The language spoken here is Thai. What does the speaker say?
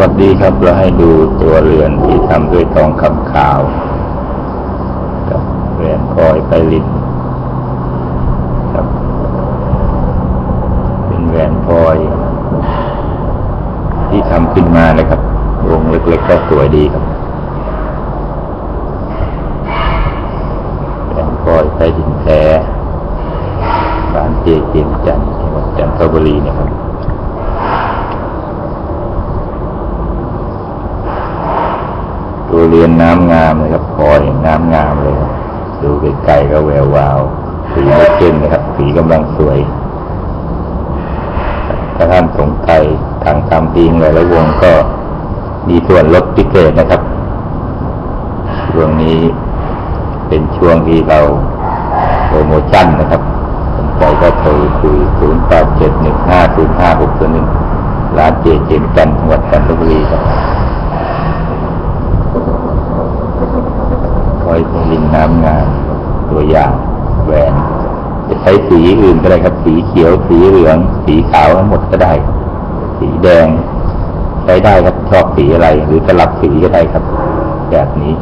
วัสดีครับเราให้ดูตัวเรือนที่ทำด้วยทองคำขาวกับแหวนคอยไพลินครับเป็นแหวนพลอย ที่ทำขึ้นมานะครับวงเล็กๆก็สวยดีครับแหวนพลอยไพลินแท้บ้านเจเจมจันทร์จังหวัดจันทบุรีนะครับ ตัว เรือนน้ำงามนะครับพลอยน้ำงามเลย ดูไกลๆก็แวววาวสีไม่เข้มนะครับ สีกำลังสวย ถ้าท่านสงสัยทางทำทิ้งหลายๆวงก็มีส่วนลดพิเศษนะครับ ช่วงนี้เป็นช่วงที่เราโปรโมชั่นนะครับสนใจก็โทรคุย 0 8 7 1 5 0 5 6 1ร้านเจเจมจันจังหวัดจันทบุรีครับ คอยลินน้ำงามตัวอย่างแหวนจะใช้สีอื่นก็ได้ครับ สีเขียว สีเหลือง สีขาวทั้งหมดก็ได้ สีแดง ใช้ได้ครับชอบสีอะไร หรือสลับสีก็ได้ครับ แบบนี้